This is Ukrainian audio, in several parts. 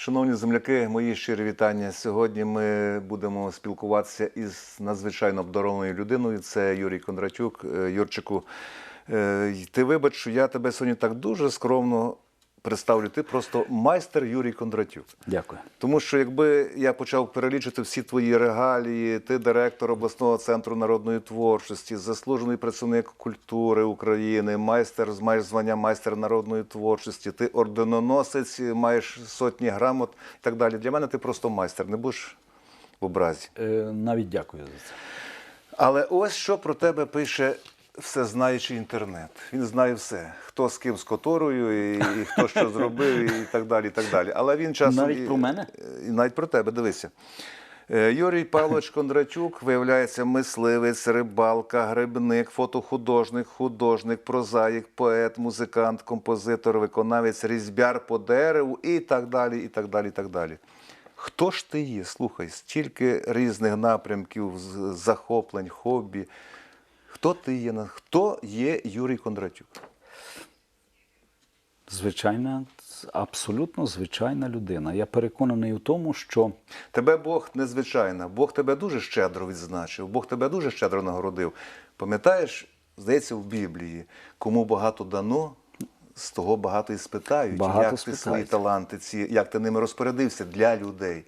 Шановні земляки, мої щирі вітання. Сьогодні ми будемо спілкуватися із надзвичайно обдарованою людиною. Це Юрій Кондратюк. Е, Юрчику, е, ти вибач, що я тебе сьогодні так дуже скромно представлю. Ти просто майстер Юрій Кондратюк. Дякую. Тому що якби я почав перелічити всі твої регалії, ти директор обласного центру народної творчості, заслужений працівник культури України, майстер маєш звання майстер народної творчості, ти орденоносець, маєш сотні грамот і так далі. Для мене ти просто майстер, не будеш в образі. Е, навіть дякую за це. Але ось що про тебе пише всезнаючий інтернет. Він знає все, хто з ким з которою, і, і хто що зробив, і так далі. І так далі. Але він часом Навіть і- про мене? І навіть про тебе, дивися. Е, Юрій Павлович Кондратюк виявляється мисливець, рибалка, грибник, фотохудожник, художник, прозаїк, поет, музикант, композитор, виконавець, різьбяр по дереву і так далі. і так далі, і так далі. Хто ж ти є? Слухай, стільки різних напрямків, захоплень, хобі. Хто ти є? Хто є Юрій Кондратюк? Звичайна, абсолютно звичайна людина. Я переконаний у тому, що Тебе Бог незвичайна, Бог тебе дуже щедро відзначив, Бог тебе дуже щедро нагородив. Пам'ятаєш, здається, в Біблії, кому багато дано, з того багато і спитають, Багато як ти свої таланти, ці, як ти ними розпорядився для людей.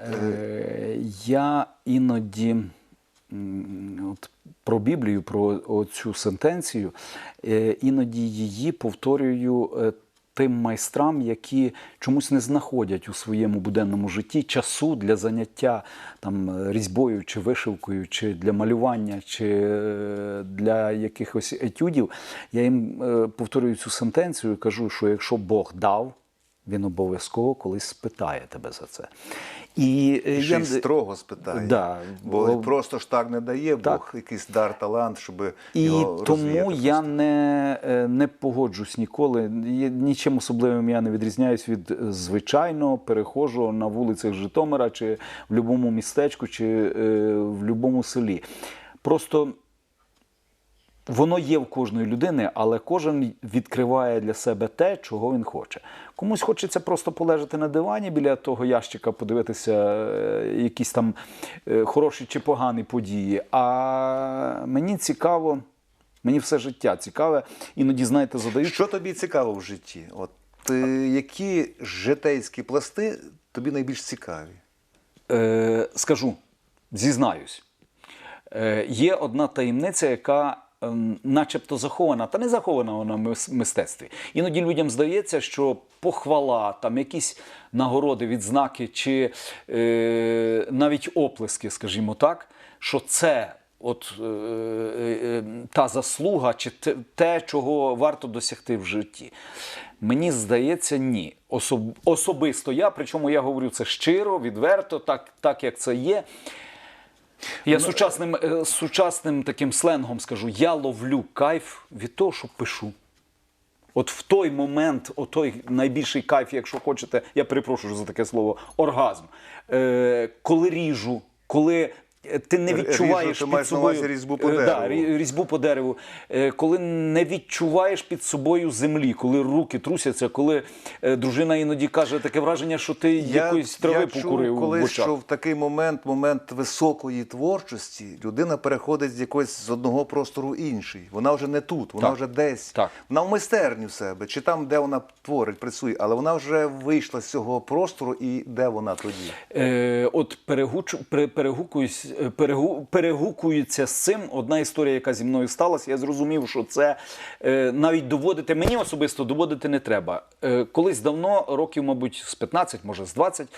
е, я іноді от, про Біблію, про цю сентенцію, е, іноді її повторюю. е, Тим майстрам, які чомусь не знаходять у своєму буденному житті часу для заняття там е, різьбою чи вишивкою, чи для малювання, чи для якихось етюдів, я їм повторюю цю сентенцію і кажу, що якщо Бог дав, він обов'язково колись спитає тебе за це. І е, Ще я строго спитає. Да, бо бо- просто ж так не дає Так. Бог якийсь дар, талант, щоб І його тому розвіяти я просто. не, е, не погоджусь ніколи. Є- Нічим особливим я не відрізняюсь від е, звичайного перехожого на вулицях Житомира, чи в будь-якому містечку, чи е, в будь-якому селі. Просто воно є в кожної людини, але кожен відкриває для себе те, чого він хоче. Комусь хочеться просто полежати на дивані біля того ящика, подивитися е, якісь там е, хороші чи погані події. А мені цікаво, мені все життя цікаве. Іноді, знаєте, задають. Що тобі цікаво в житті? От е, які житейські пласти тобі найбільш цікаві? Е, скажу, зізнаюсь, є одна таємниця, яка начебто захована, та не захована вона в мистецтві. Іноді людям здається, що похвала, там якісь нагороди, відзнаки чи е, навіть оплески, скажімо так, що це. От е, е, та заслуга чи те, те, чого варто досягти в житті. Мені здається, ні. Особ, особисто я, причому я говорю це щиро, відверто, так, так як це є. Я сучасним, е, сучасним таким сленгом скажу: я ловлю кайф від того, що пишу. От в той момент, о той найбільший кайф, якщо хочете, я перепрошую за таке слово, оргазм. Е, коли ріжу, коли ти не Ріжу, відчуваєш ти під на собою увазі різьбу по Е, дереву. Да, рі- різьбу по дереву, Е, коли не відчуваєш під собою землі, коли руки трусяться, коли е, дружина іноді каже таке враження, що ти якоїсь трави я покурив в очах. що в такий момент, момент високої творчості, людина переходить з якогось з одного простору в інший. Вона вже не тут, вона Так. вже десь. Так. Вона в майстерні в себе, чи там, де вона творить, працює, але вона вже вийшла з цього простору, і де вона тоді? Е, от перегуч, перегукуюсь, е, перегу, перегукується з цим одна історія, яка зі мною сталася. Я зрозумів, що це е, навіть доводити мені особисто доводити не треба. Е, колись давно, років, мабуть, з 15, може з 20,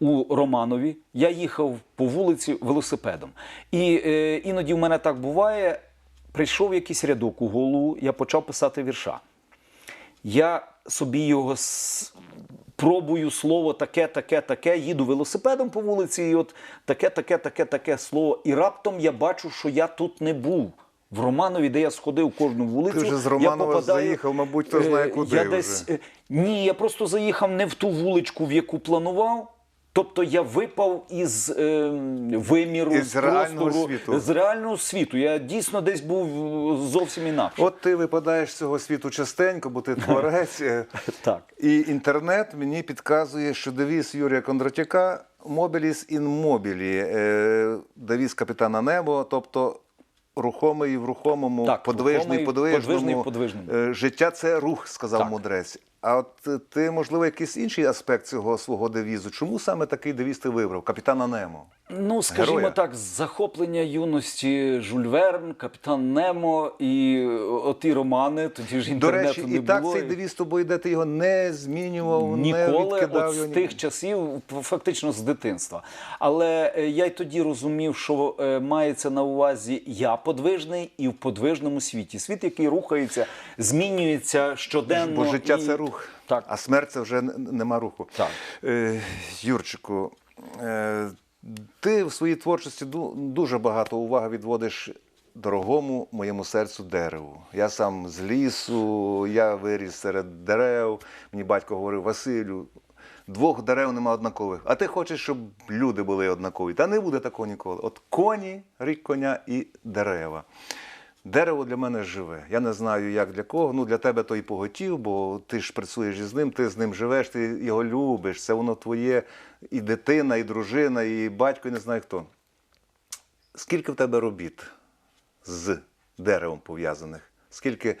у Романові я їхав по вулиці велосипедом. І е, іноді в мене так буває. Прийшов якийсь рядок у голову, я почав писати вірша. Я собі його пробую слово таке, таке, таке, їду велосипедом по вулиці, і от таке, таке, таке, таке слово. І раптом я бачу, що я тут не був. В Романові, де я сходив кожну вулицю, Ти вже з я попадаю, заїхав, мабуть, хто знає е, куди Я вже. десь, ні, я просто заїхав не в ту вуличку, в яку планував. Тобто я випав із е, виміру Із з реального простору, світу. з реального світу. Я дійсно десь був е, зовсім інакше. От ти випадаєш з цього світу частенько, бо ти творець. е, Так. І інтернет мені підказує, що девіз Юрія Кондратюка «Mobilis in mobili», е, девіз капітана Небо, тобто рухомий в рухомому, Так, подвижний рухомий, подвижному. подвижний подвижному. Життя це рух, сказав Так. мудрець. А от ти, можливо, якийсь інший аспект цього свого девізу. Чому саме такий девіз ти вибрав? Капітана Немо. Ну, скажімо Героя. так, захоплення юності Жюль Верн, Капітан Немо і е, оті романи, тоді ж До інтернету речі, не і так цей девіз тобою йде, ти його не змінював, не Ніколи відкидав от з його. ні- тих часів, фактично з дитинства. Але е, я й тоді розумів, що е, мається на увазі я подвижний і в подвижному світі. Світ, який рухається, змінюється щоденно. Бо життя і- це рух, Так. а смерть це вже нема руху. Так. Е, Юрчику, е, ти в своїй творчості ду- дуже багато уваги відводиш дорогому моєму серцю дереву. Я сам з лісу, я виріс серед дерев. Мені батько говорив Василю. Двох дерев нема однакових, а ти хочеш, щоб люди були однакові. Та не буде такого ніколи. От коні, рік коня і дерева. Дерево для мене живе. Я не знаю, як для кого. Ну, для тебе то і поготів, бо ти ж працюєш із ним, ти з ним живеш, ти його любиш. Це воно твоє і дитина, і дружина, і батько, і не знаю хто. Скільки в тебе робіт з деревом пов'язаних? Скільки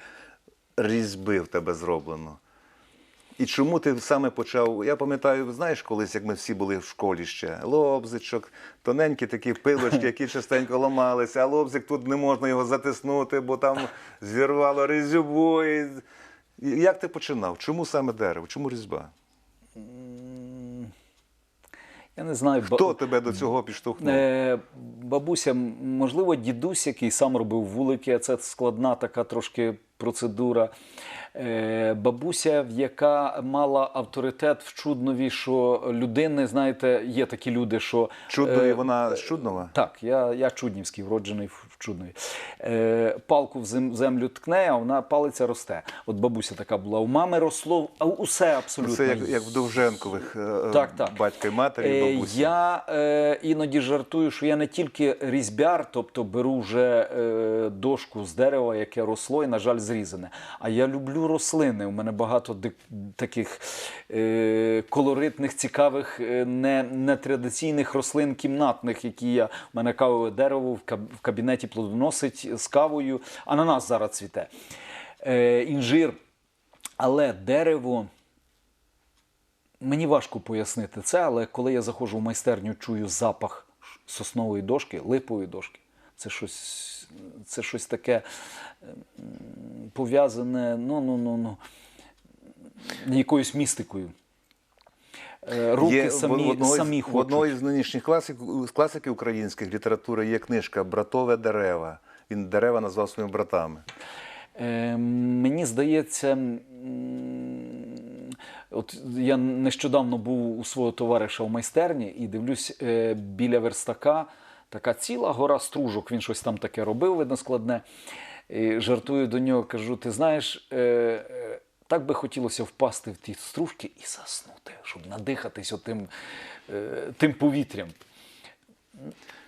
різьби в тебе зроблено? І чому ти саме почав? Я пам'ятаю, знаєш, колись, як ми всі були в школі ще, лобзичок, тоненькі такі пилочки, які частенько ламалися, а лобзик тут не можна його затиснути, бо там зірвало різьбу. І... Як ти починав? Чому саме дерево? Чому різьба? Я не знаю, ба- Хто тебе до цього підштовхнув? Е, бабуся, можливо, дідусь, який сам робив вулики, а це складна така трошки процедура. Е, бабуся, яка мала авторитет в Чуднові, що людини, знаєте, є такі люди, що. Е, вона з Чуднова? Так, я, я чуднівський, вроджений в Чуднові. Е, палку в землю ткне, а вона палиця росте. От бабуся така була. У мами росло а усе абсолютно. Це як, як в Довженкових Так, так. батька і матері, бабусі. Я е, іноді жартую, що я не тільки різьбяр, тобто беру вже е, дошку з дерева, яке росло, і, на жаль, зрізане. А я люблю рослини. У мене багато таких е, колоритних, цікавих, е, не, нетрадиційних рослин кімнатних, які я. У мене кавове дерево в в кабінеті плодоносить з кавою. Ананас зараз цвіте. Е, інжир. Але дерево. Мені важко пояснити це, але коли я заходжу в майстерню, чую запах соснової дошки, липової дошки. Це щось, це щось таке пов'язане ну, ну, ну, ну, якоюсь містикою. Е, Руки Є самі, в, одного, самі із, в одного із нинішніх класик, з класиків українських літератури є книжка Братове дерева. Він дерева назвав своїми братами. Е, мені здається, от я нещодавно був у свого товариша в майстерні і дивлюсь е, біля верстака така ціла гора стружок. Він щось там таке робив, видно, складне. І жартую до нього, кажу: ти знаєш, е, е, так би хотілося впасти в ті стружки і заснути, щоб надихатись отим, е, тим повітрям.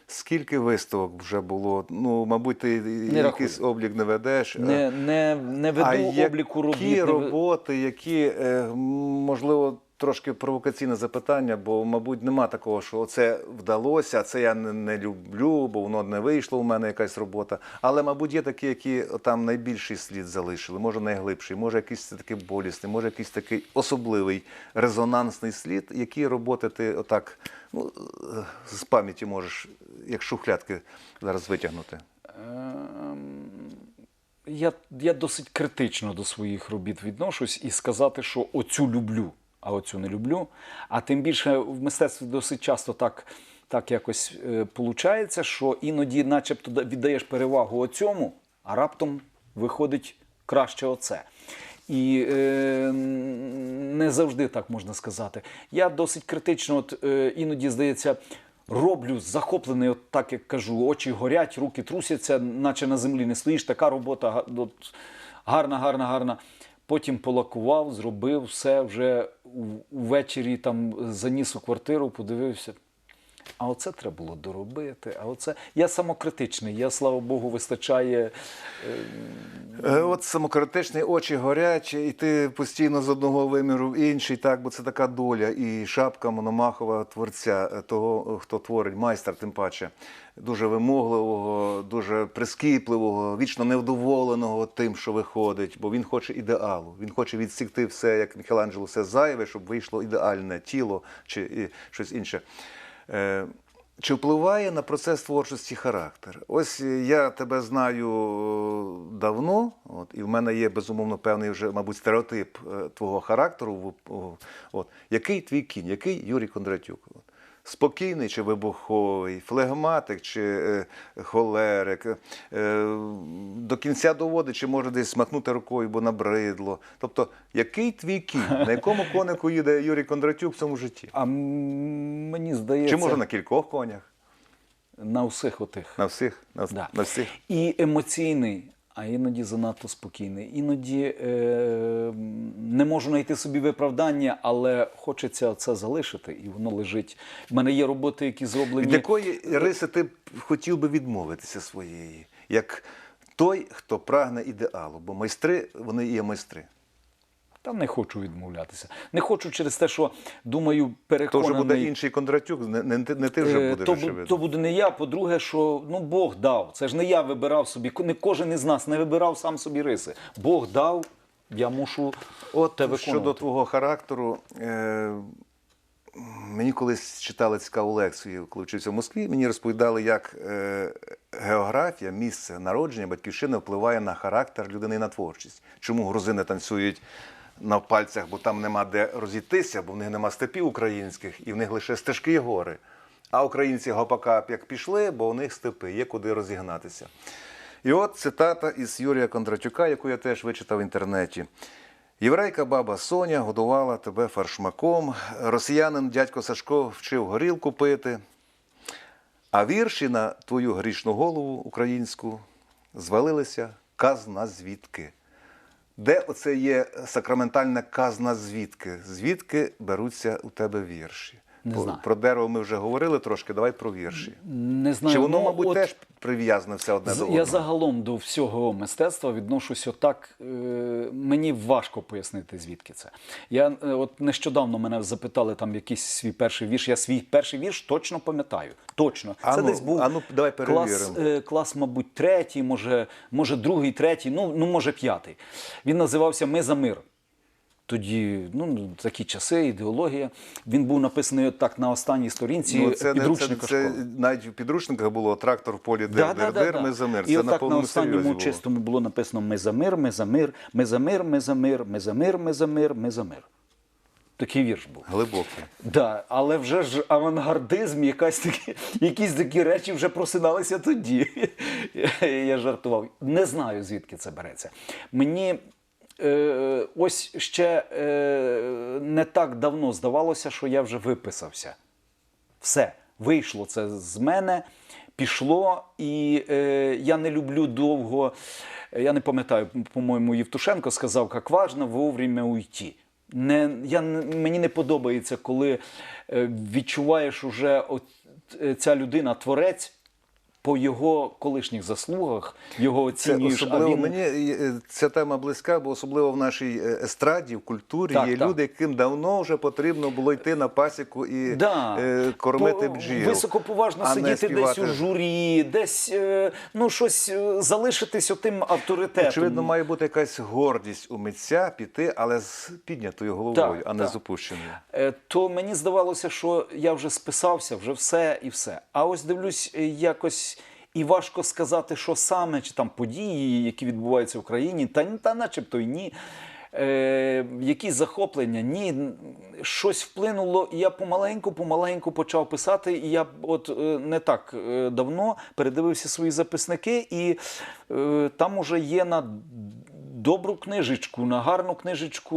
Скільки виставок вже було? Ну, мабуть, ти якийсь облік не ведеш. Не, не, не веду а обліку робіт. Які роботи, які, е, можливо, трошки провокаційне запитання, бо, мабуть, нема такого, що це вдалося, це я не, не люблю, бо воно не вийшло у мене якась робота. Але, мабуть, є такі, які там найбільший слід залишили, може найглибший, може якийсь такий болісний, може якийсь такий особливий резонансний слід, які роботи ти отак ну, з пам'яті можеш, як шухлядки, зараз витягнути. Ем, Я, я досить критично до своїх робіт відношусь і сказати, що оцю люблю, а оцю не люблю. А тим більше в мистецтві досить часто так, так якось е, получається, що іноді, начебто, віддаєш перевагу оцьому, а раптом виходить краще оце. І е, не завжди так можна сказати. Я досить критично, от, е, іноді здається, роблю захоплений, от так як кажу, очі горять, руки трусяться, наче на землі не стоїш. Така робота от, гарна, гарна, гарна. Потім полакував, зробив все вже увечері там заніс у квартиру, подивився. А оце треба було доробити. А оце я самокритичний. Я, слава Богу, вистачає. Е, От самокритичні очі горять, і ти постійно з одного виміру в інший, так, бо це така доля. І шапка Мономахова, творця, е, того, хто творить, майстер, тим паче, дуже вимогливого, дуже прискіпливого, вічно невдоволеного тим, що виходить, бо він хоче ідеалу. Він хоче відсікти все, як Мікеланджело, все зайве, щоб вийшло ідеальне тіло чи щось інше. Е, Чи впливає на процес творчості характер? Ось е, я тебе знаю е, давно, от, і в мене є безумовно певний вже, мабуть, стереотип твого характеру. От. Який твій кінь, який Юрій Кондратюк? Спокійний чи вибуховий, флегматик чи е, холерик, е, до кінця доводить, чи може десь смахнути рукою, бо набридло. Тобто, який твій кінь, на якому конику їде Юрій Кондратюк в цьому житті? А мені здається, Чи може на кількох конях? на всіх отих. На всіх? На, Да. на всіх? І емоційний, а іноді занадто спокійний. Іноді е, не можу знайти собі виправдання, але хочеться це залишити, і воно лежить. У мене є роботи, які зроблені. Від якої риси ти хотів би відмовитися своєї? Як той, хто прагне ідеалу, бо майстри, вони є майстри. Та не хочу відмовлятися. Не хочу через те, що думаю, То переконаний. вже буде інший Кондратюк, не, не, не ти вже Е, будеш то, очевидно. то буде не я. По-друге, що ну Бог дав. Це ж не я вибирав собі. Не кожен із нас не вибирав сам собі риси. Бог дав, я мушу От те виконувати. щодо твого характеру, е, мені колись читали цікаву лекцію, коли вчився в Москві. Мені розповідали, як е, географія, місце народження, батьківщина впливає на характер людини і на творчість. Чому грузини танцюють на пальцях, бо там нема де розійтися, бо в них нема степів українських, і в них лише стежки і гори. А українці гопака як пішли, бо у них степи, є куди розігнатися. І от цитата із Юрія Кондратюка, яку я теж вичитав в інтернеті. Єврейка баба Соня годувала тебе фаршмаком, росіянин дядько Сашко вчив горілку пити, а вірші на твою грішну голову українську звалилися казна звідки. Де оце є сакраментальна казна звідки? Звідки беруться у тебе вірші? Не знаю. Про дерево ми вже говорили трошки, давай про вірші. не знаю. Чи воно, ну, мабуть, от теж прив'язане все одне до Я загалом до всього мистецтва відношусь отак. Е, мені важко пояснити, звідки це. Я е, от нещодавно мене запитали там якийсь свій перший вірш. Я свій перший вірш точно пам'ятаю. Точно. Це ну, десь був а ну, давай клас, е, клас, мабуть, третій, може, може, другий, третій, ну, ну може, п'ятий. Він називався Ми за мир. Тоді ну, такі часи, ідеологія. Він був написаний так на останній сторінці Ну, це, не, це, підручника це навіть в підручниках було трактор в полі дир, да, дир, да, дир, да. ми за мир. І Це отак на на повному останньому було. чистому було написано Ми за мир, ми за мир, ми за мир, ми за мир, ми за мир, ми за мир, ми за мир. Такий вірш був. Глибокий. Да, але вже ж авангардизм, якась такі, якісь такі речі вже просиналися тоді. Я жартував. Не знаю, звідки це береться. Мені ось ще е, не так давно здавалося, що я вже виписався. Все, вийшло це з мене, пішло, і е, я не люблю довго. Я не пам'ятаю, по-моєму, Євтушенко сказав, як важно вовремя уйти. Не, я, мені не подобається, коли е, відчуваєш уже от, е, ця людина, творець, по його колишніх заслугах, його Це особливо а він... мені е, ця тема близька, бо особливо в нашій е, естраді, в культурі Так, є так. люди, яким давно вже потрібно було йти на пасіку і Да. е, кормити По- бджіл. Високоповажно а сидіти десь у журі, десь е, ну, щось е, залишитись отим авторитетом. Очевидно, має бути якась гордість у митця піти, але з піднятою головою, Так, а не з опущеною. Е, то мені здавалося, що я вже списався, вже все і все. А ось дивлюсь, е, якось і важко сказати, що саме, чи там події, які відбуваються в країні, та, та начебто й ні. Е, якісь захоплення, ні, щось вплинуло, і я помаленьку, помаленьку почав писати. І я от е, не так е, давно передивився свої записники, і е, там уже є на добру книжечку, на гарну книжечку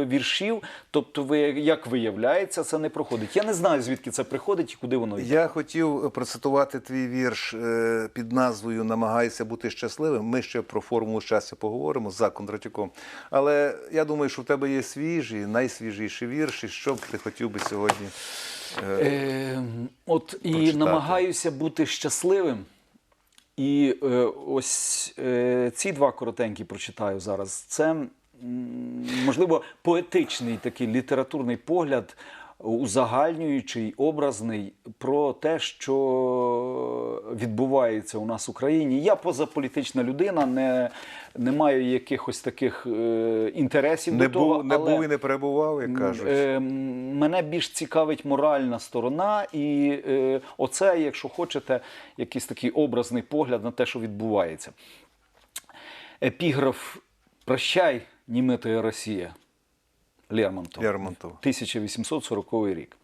е, віршів. Тобто, ви, як виявляється, це не проходить. Я не знаю, звідки це приходить і куди воно йде. Я хотів процитувати твій вірш е, під назвою Намагайся бути щасливим. Ми ще про формулу щастя поговоримо за Кондратюком. Але я думаю, що в тебе є свіжі, найсвіжіші вірші. Що б ти хотів би сьогодні? е, Е, от і прочитати. намагаюся бути щасливим. І е, ось е, ці два коротенькі прочитаю зараз. Це, можливо, поетичний такий літературний погляд, узагальнюючий, образний про те, що відбувається у нас в Україні. Я позаполітична людина, не, не маю якихось таких е, інтересів Не до того. був, не але... був і не перебував, як кажуть. Е, Мене більш цікавить моральна сторона, і е, оце, якщо хочете, якийсь такий образний погляд на те, що відбувається. Епіграф Прощай, німитая Росія Лермонтов. Лермонтов. 1840 рік.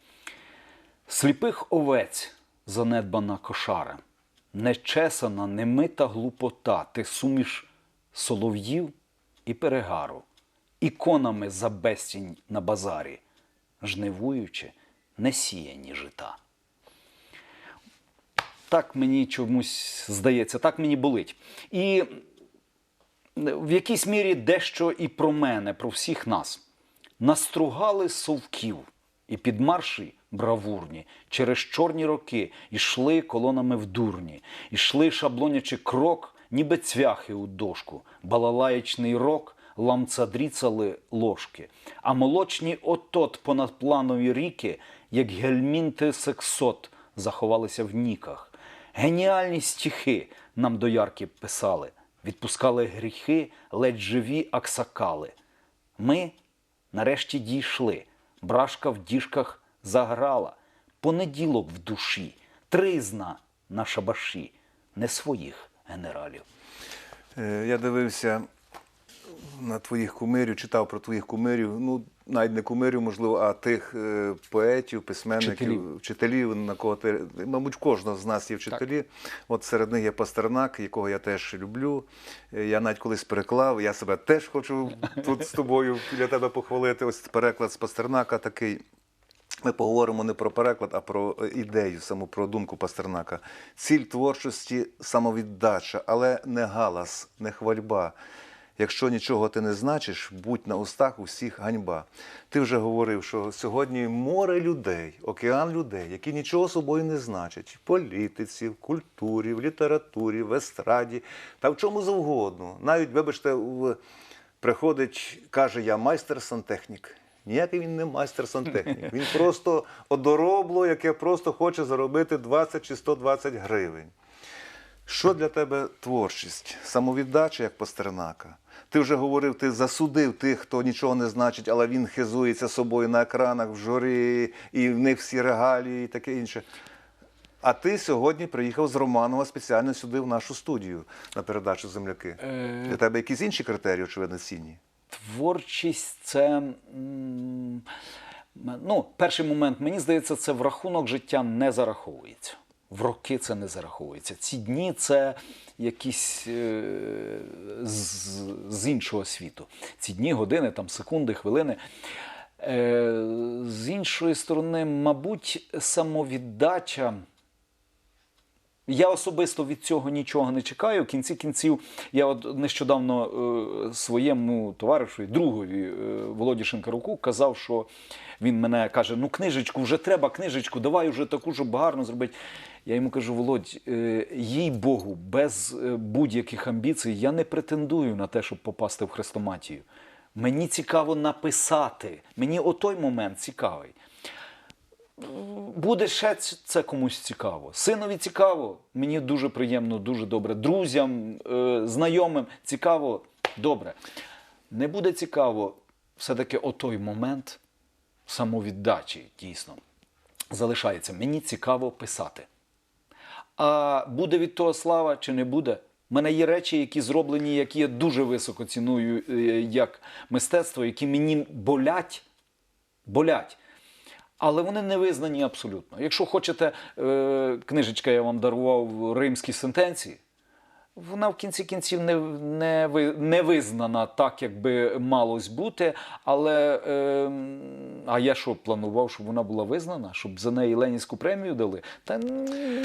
Сліпих овець занедбана кошара, нечесана, немита глупота, ти суміш солов'їв і перегару, іконами за безцінь на базарі, жнивуючи несіяні жита. Так мені чомусь здається, так мені болить. І в якійсь мірі дещо і про мене, про всіх нас. Настругали совків і під марші бравурні, через чорні роки ішли колонами в дурні, ішли шаблонячи крок, ніби цвяхи у дошку, балалаєчний рок, ламцадріцали ложки, а молочні отот понад планові ріки, як гельмінти сексот, заховалися в ніках. Геніальні стихи нам доярки писали, відпускали гріхи, ледь живі аксакали. Ми нарешті дійшли. Брашка в діжках заграла. Понеділок в душі, тризна на шабаші, не своїх генералів. Е, Я дивився на твоїх кумирів, читав про твоїх кумирів. Ну, навіть не кумирів, можливо, а тих е, поетів, письменників, Вчителів. вчителів, на кого ти. Мабуть, кожного з нас є вчителі. От серед них є Пастернак, якого я теж люблю. Е, Я навіть колись переклав. Я себе теж хочу тут з тобою біля тебе похвалити. Ось переклад з Пастернака такий. Ми поговоримо не про переклад, а про е, ідею, саму про думку Пастернака. Ціль творчості самовіддача, але не галас, не хвальба. Якщо нічого ти не значиш, будь на устах усіх ганьба. Ти вже говорив, що сьогодні море людей, океан людей, які нічого собою не значать в політиці, в культурі, в літературі, в естраді та в чому завгодно. Навіть, вибачте, в... приходить, каже, я майстер сантехнік. Ніякий він не майстер сантехнік. Він просто одоробло, яке просто хоче заробити 20 чи 120 гривень. Що для тебе творчість? Самовіддача, як Пастернака? Ти вже говорив, ти засудив тих, хто нічого не значить, але він хизується собою на екранах в журі, і в них всі регалії і таке інше. А ти сьогодні приїхав з Романова спеціально сюди, в нашу студію, на передачу земляки. Е. Для тебе якісь інші критерії, очевидно, цінні? Творчість це. Ну, перший момент, мені здається, це в рахунок життя не зараховується. В роки це не зараховується. Ці дні це якісь е, з, з іншого світу. Ці дні, години, там, секунди, хвилини. Е, з іншої сторони, мабуть, самовіддача. Я особисто від цього нічого не чекаю. В кінці кінців я от нещодавно е, своєму товаришу, другові е, Володі Шинкаруку казав, що він мене каже: ну книжечку вже треба, книжечку, давай вже таку, щоб гарно зробити. Я йому кажу, Володь, е, їй Богу, без е, будь-яких амбіцій я не претендую на те, щоб попасти в хрестоматію. Мені цікаво написати. Мені отой момент цікавий буде ще це комусь цікаво. Синові цікаво, мені дуже приємно, дуже добре. Друзям, е, знайомим цікаво, добре. Не буде цікаво, все-таки отой момент самовіддачі дійсно залишається. Мені цікаво писати. А буде від того слава чи не буде? У мене є речі, які зроблені, які я дуже високо ціную е, як мистецтво, які мені болять, болять. Але вони не визнані абсолютно. Якщо хочете, е, книжечка я вам дарував римські сентенції. Вона в кінці кінців не, не, не визнана так, як би малось бути. Але е, а я що планував, щоб вона була визнана, щоб за неї Ленінську премію дали. Та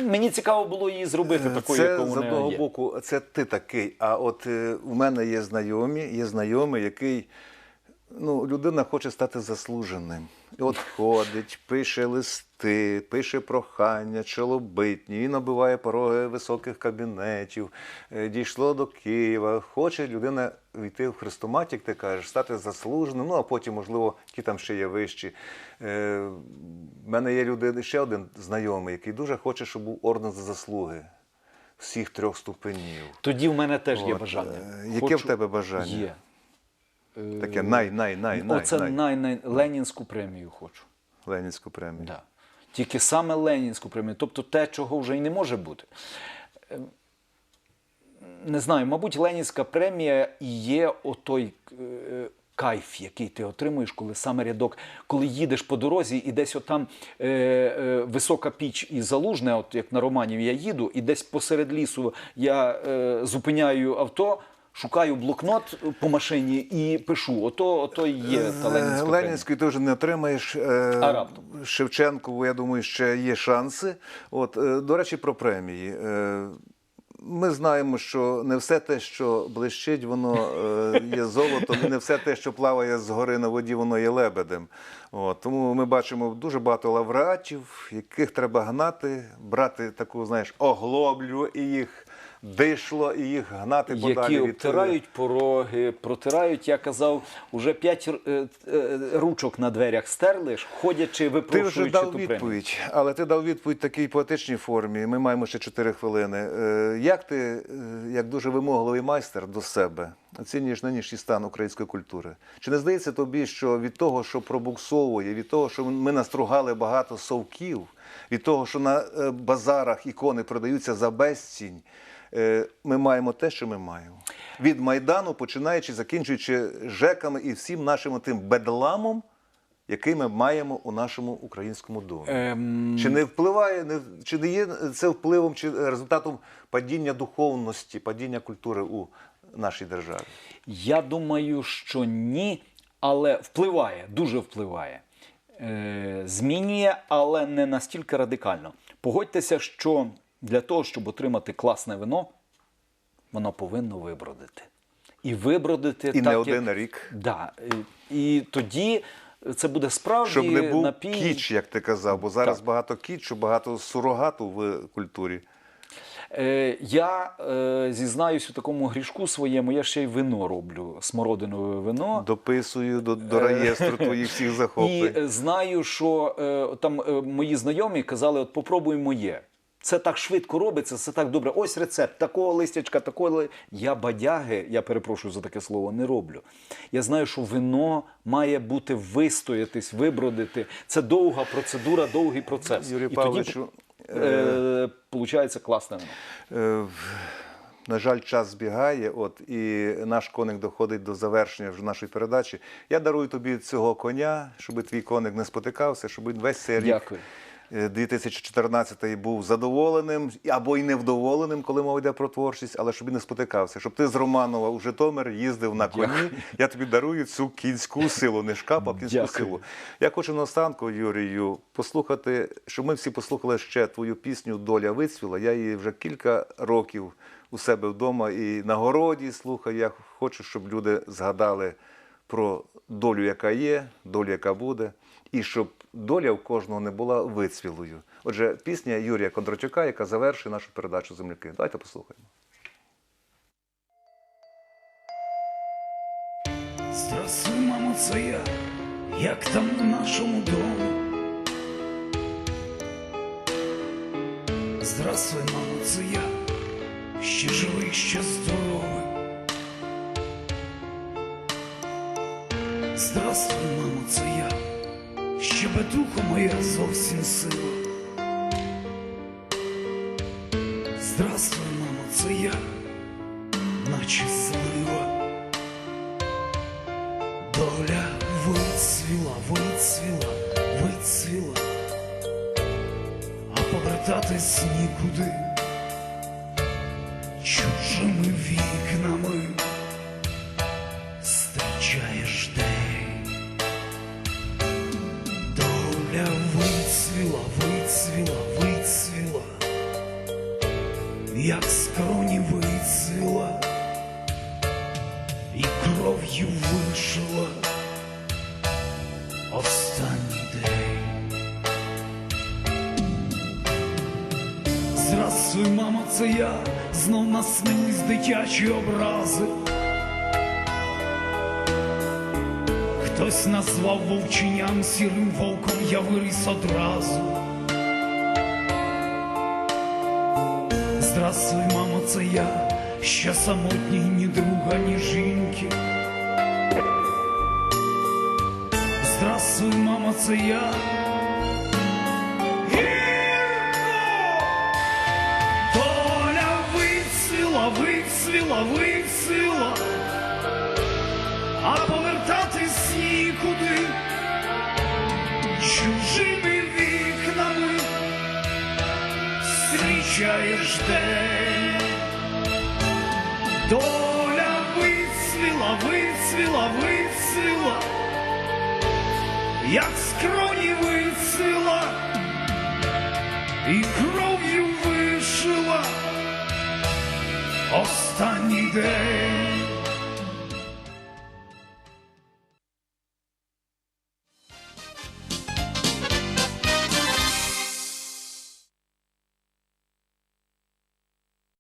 мені цікаво було її зробити такою, це яка з одного боку, це ти такий. А от е, у мене є знайомі, є знайомий, який ну, людина хоче стати заслуженим. І от ходить, пише листи, пише прохання, чолобитні, він оббиває пороги високих кабінетів, е, дійшло до Києва. Хоче людина війти в хрестомат, як ти кажеш, стати заслуженим, ну а потім, можливо, які там ще є вищі. Е, в мене є людина, ще один знайомий, який дуже хоче, щоб був орден за заслуги всіх трьох ступенів. Тоді в мене теж є От, бажання. е, яке в тебе бажання? Є. Таке най, най, най, най, Оце най. най, най, Ленінську премію хочу. Ленінську премію. Да. Тільки саме Ленінську премію, тобто те, чого вже й не може бути. Е, Не знаю, мабуть, Ленінська премія і є отой е, кайф, який ти отримуєш, коли саме рядок, коли їдеш по дорозі, і десь отам е, е, висока піч і залужне, от як на романі я їду, і десь посеред лісу я е, зупиняю авто. Шукаю блокнот по машині і пишу. Ото, ото є та Ленінська. Ленінської ти вже не отримаєш. Е, А раптом? Шевченкову, я думаю, ще є шанси. От, е, до речі, про премії. Е, Ми знаємо, що не все те, що блищить, воно є золотом, не все те, що плаває згори на воді, воно є лебедем. От, тому ми бачимо дуже багато лауреатів, яких треба гнати, брати таку, знаєш, оглоблю і їх дишло, і їх гнати подалі які від обтирають пороги, протирають, я казав, уже п'ять е, е, ручок на дверях стерли, ходячи, Ти вже дав ту відповідь, але ти дав відповідь в такій поетичній формі. Ми маємо ще 4 хвилини. Е, Як ти, як дуже вимогливий майстер до себе, оцінюєш нинішній стан української культури? Чи не здається тобі, що від того, що пробуксовує, від того, що ми настругали багато совків, від того, що на базарах ікони продаються за безцінь, ми маємо те, що ми маємо? Від Майдану, починаючи, закінчуючи ЖЕКами і всім нашим тим бедламом, який ми маємо у нашому українському домі. Ем, Чи не впливає, не, чи не є це впливом чи результатом падіння духовності, падіння культури у нашій державі? Я думаю, що ні, але впливає, дуже впливає. Е, змінює, але не настільки радикально. Погодьтеся, що для того, щоб отримати класне вино, воно повинно вибродити. І вибродити І так, не як- один рік. Да. І, і тоді це буде справді Щоб не був напій. кіч, як ти казав, бо зараз Так. багато кічу, багато сурогату в культурі. Е, я е, зізнаюсь у такому грішку своєму, я ще й вино роблю, смородинове вино. Дописую до, до реєстру твоїх всіх захоплень. е, знаю, що е, там е, мої знайомі казали: от попробуй моє. Це так швидко робиться, це так добре. Ось рецепт такого листячка, такого. ли- Я бадяги, я перепрошую за таке слово, не роблю. Я знаю, що вино має бути вистоятись, вибродити. Це довга процедура, довгий процес. Юрію І Павловичу, тоді е, получається класне вино. Е, На жаль, час збігає, от і наш коник доходить до завершення вже нашої передачі. Я дарую тобі цього коня, щоб твій коник не спотикався, щоб він весь цей рік Дякую. Е, 2014 був задоволеним або й невдоволеним, коли мова йде про творчість, але щоб він не спотикався, щоб ти з Романова у Житомир їздив на коні. Дякую. Я тобі дарую цю кінську силу, не шкап, а кінську Дякую. силу. Я хочу наостанку, Юрію, послухати, щоб ми всі послухали ще твою пісню Доля вицвіла. Я її вже кілька років у себе вдома і на городі слухаю. Я хочу, щоб люди згадали про долю, яка є, долю, яка буде, і щоб доля в кожного не була вицвілою. Отже, пісня Юрія Кондратюка, яка завершує нашу передачу земляки. Давайте послухаємо. Здравствуй, мамо, це я, як там у нашому домі. Здравствуй, мамо, це я, ще живий, ще здоровий. Здравствуй, мамо, це я, ще бедуха моя зовсім сила. Здравствуй, як з кроні вицвіла і кров'ю вишила останній день. Здрастуй, мама це я знов наснились дитячі образи. Хтось назвав вовчиням сірим волком я виріс одразу. Здравствуй, мамо, це я, що самотній ні друга, ні жінки. Здравствуй, мамо, це я. Доля вицвіла, вицвіла, вицвіла, а повертатись нікуди зустрічаєш день. Доля вицвіла, вицвіла, вицвіла, як скроні вицвіла, і кров'ю вишила останній день.